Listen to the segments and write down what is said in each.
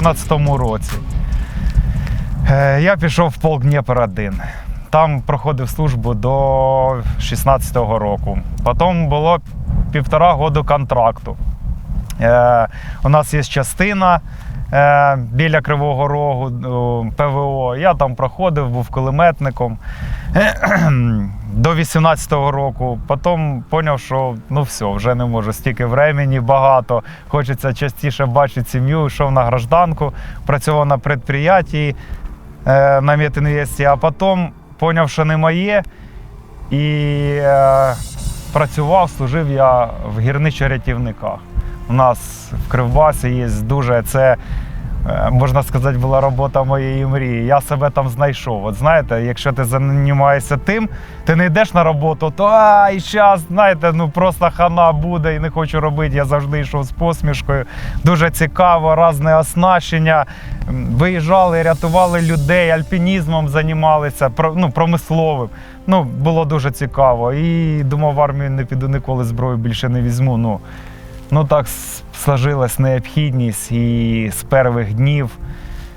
2014 році. Е, Я пішов в полк Дніпр 1 Там проходив службу до 16-го року. Потім було півтора року контракту. Е, у нас є частина е, біля Кривого Рогу ПВО. Я там проходив, був кулеметником до 18-го року. Потім зрозумів, що ну все, вже не можу. Стільки времени багато. Хочеться частіше бачити сім'ю. Йшов на гражданку, працював на предприятті е, на медінвесті, а потім зрозумів, що не моє. І е, працював, служив я в гірничо-рятівниках. У нас в Кривбасі є дуже це. Е, Можна сказати, була робота моєї мрії. Я себе там знайшов. От знаєте, якщо ти займаєшся тим, ти не йдеш на роботу, то ай, зараз, знаєте, ну просто хана буде і не хочу робити. Я завжди йшов з посмішкою. Дуже цікаво, різне оснащення. Виїжджали, рятували людей, альпінізмом займалися, ну, промисловим. Ну, було дуже цікаво. І думав, в армію не піду ніколи зброю більше не візьму. Ну, ну так сложилась необхідність, і з перших днів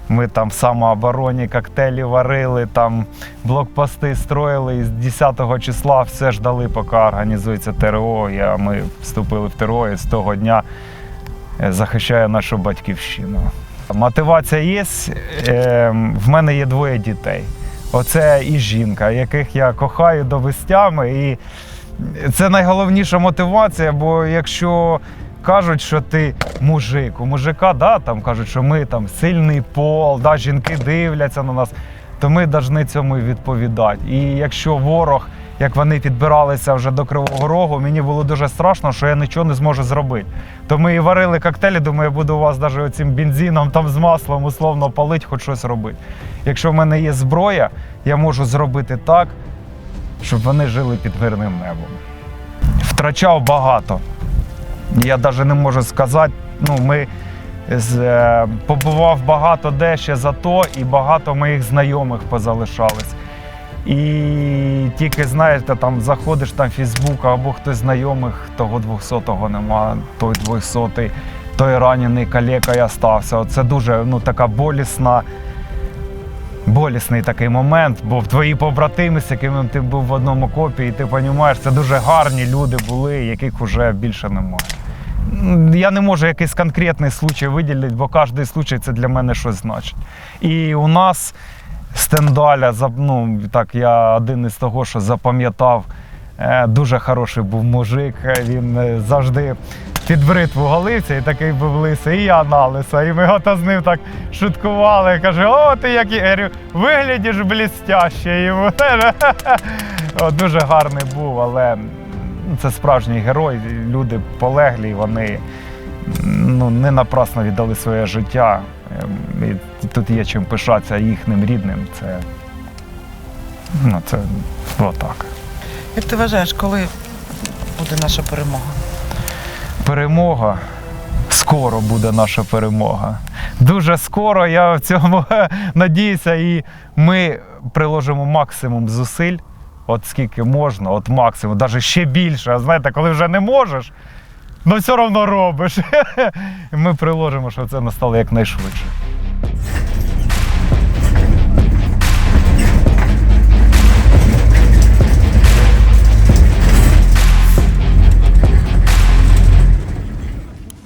ми там в самообороні коктейлі варили, там блокпости строїли. І з 10 числа все ждали, поки організується ТРО. А ми вступили в ТРО і з того дня е, захищаю нашу батьківщину. Мотивація є. Е, В мене є двоє дітей. Оце і жінка, яких я кохаю до вестями. І це найголовніша мотивація, бо якщо кажуть, що ти мужик, у мужика, да, там кажуть, що ми там сильний пол, да, жінки дивляться на нас, то ми повинні цьому відповідати. І якщо ворог, як вони підбиралися вже до Кривого Рогу, мені було дуже страшно, що я нічого не зможу зробити. То ми і варили коктейлі, думаю, я буду у вас навіть оцим бензином там з маслом условно палити, хоч щось робити. Якщо в мене є зброя, я можу зробити так, щоб вони жили під мирним небом. Втрачав багато. Я навіть не можу сказати. Ну, ми з, е, побував багато де ще за то, і багато моїх знайомих позалишались. І тільки знаєте, там заходиш там в Фейсбук або хтось знайомих, того 200-го нема, той 200-й, той ранений калека і остався. Це дуже ну, така болісна болісний такий момент, бо твої побратими, з якими ти був в одному копі, і ти розумієш, це дуже гарні люди були, яких вже більше немає. Я не можу якийсь конкретний случай виділити, бо кожен случай це для мене щось значить. І у нас стендаля, ну, так, я один із того, що запам'ятав, дуже хороший був мужик. е, Він е, завжди під бритву голився і такий був лисий, і я на. І ми ото з ним так шуткували. Каже, о, ти який Я говорю, виглядиш блістяще. Йому. Дуже гарний був, але це справжній герой. Люди полеглі, вони ну, не напрасно віддали своє життя. Ем, І тут є чим пишатися їхнім рідним. Це, ну, це отак. Як ти вважаєш, коли буде наша перемога? перемога. Скоро буде наша перемога. Дуже скоро я в цьому надіюся, і ми приложимо максимум зусиль, от скільки можна, от максимум, навіть ще більше. А знаєте, коли вже не можеш, ну все одно робиш. Ми приложимо, щоб це настало якнайшвидше.